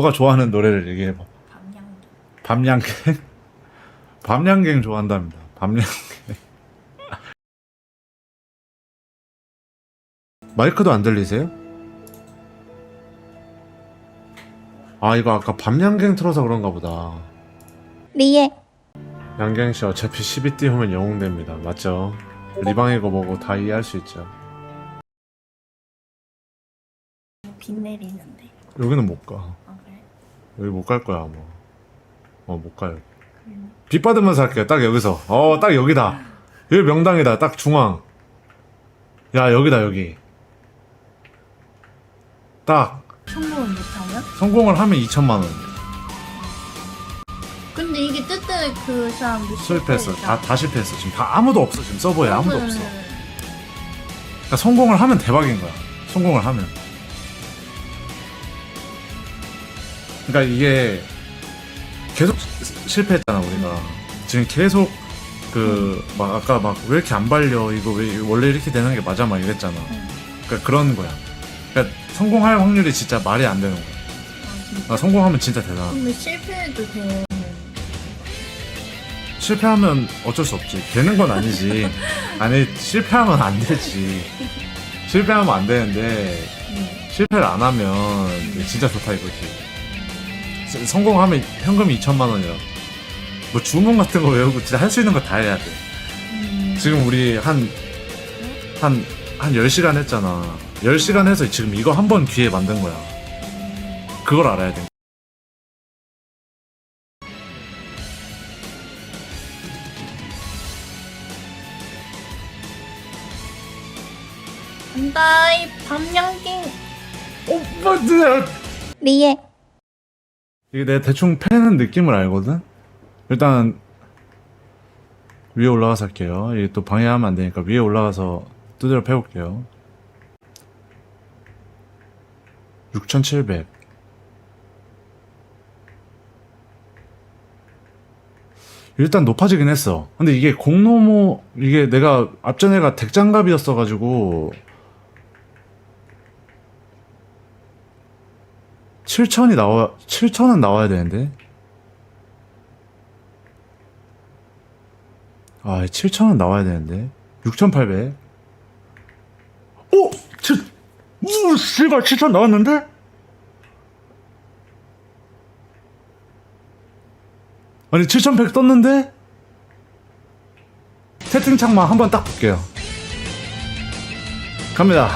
너가 좋아하는 노래를 얘기해봐. 밤양갱. 밤양갱? 밤양갱 좋아한답니다. 밤양갱. 마이크도 안 들리세요? 아 이거 아까 밤양갱 틀어서 그런가 보다. 리에 양갱 씨 어차피 12띠 후면 영웅 됩니다. 맞죠? 리방이고 뭐고 다 이해할 수 있죠. 비 내리는데. 여기는 못 가. 여기 못 갈 거야 아마. 어못 가요. 빗 받으면서 할게요. 딱 여기서. 어, 딱 여기다. 여기 명당이다. 딱 중앙. 야, 여기다, 여기. 딱. 성공을 못하면? 성공을 하면 2천만 원. 근데 이게 뜨뜻 그 사람도 실패했어. 다, 다 실패했어. 지금 다 아무도 없어. 지금 서버에 아무도 없어. 그러니까 성공을 하면 대박인 거야. 성공을 하면. 그러니까 이게 계속 시- 실패했잖아, 우리가. 지금 계속 그, 막 아까 막 왜 이렇게 안 발려? 이거 왜 원래 이렇게 되는 게 맞아? 막 이랬잖아. 응. 그러니까 그런 거야. 그러니까 성공할 확률이 진짜 말이 안 되는 거야. 아, 성공하면 진짜 대단하다. 근데 실패해도 돼. 실패하면 어쩔 수 없지. 되는 건 아니지. 아니, 실패하면 안 되지. 실패하면 안 되는데, 응. 실패를 안 하면 진짜 좋다 이거지. 스- 성공하면 현금이 2천만 원이라. 뭐 주문 같은 거 외우고 진짜 할 수 있는 거 다 해야 돼. 음. 지금 우리 한, 한, 한 10시간 했잖아. 10시간 해서 지금 이거 한 번 기회 만든 거야. 그걸 알아야 돼. 간다 이 밤양갱. 오빠들! 리에 이게 내가 대충 패는 느낌을 알거든? 일단 위에 올라가서 할게요. 이게 또 방해하면 안 되니까 위에 올라가서 두드려 패볼게요. 6700 일단 높아지긴 했어. 근데 이게 공노모 이게 내가 앞전에가 덱장갑이었어가지고 7천이 나와 7천은 나와야 되는데 아 7천은 나와야 되는데 6,800 오! 7 우! 씨발 7천 나왔는데? 아니 7,100 떴는데? 채팅창만 한번 딱 볼게요 갑니다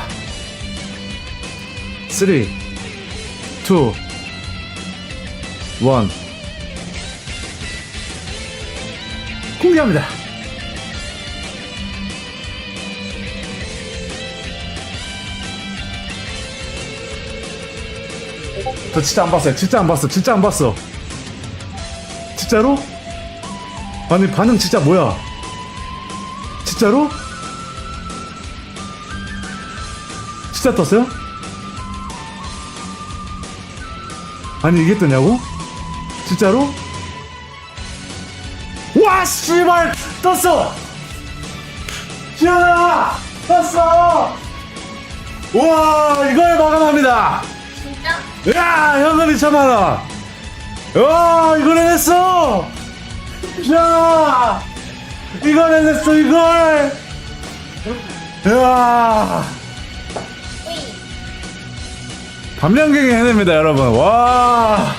3 2 1 공개합니다. 저 진짜 안 봤어요. 진짜 안 봤어. 진짜 안 봤어. 진짜로? 아니 반응 진짜 뭐야? 진짜로? 진짜 떴어요? 아니 이게 뜨냐고? 진짜로? 와 씨발 떴어! 지현아 떴어! 와 이걸 마감합니다! 진짜? 야 현금 2천만 원! 와 이걸 해냈어! 야 이걸 해냈어 이걸! 야 감량객이 해냅니다 여러분. 와.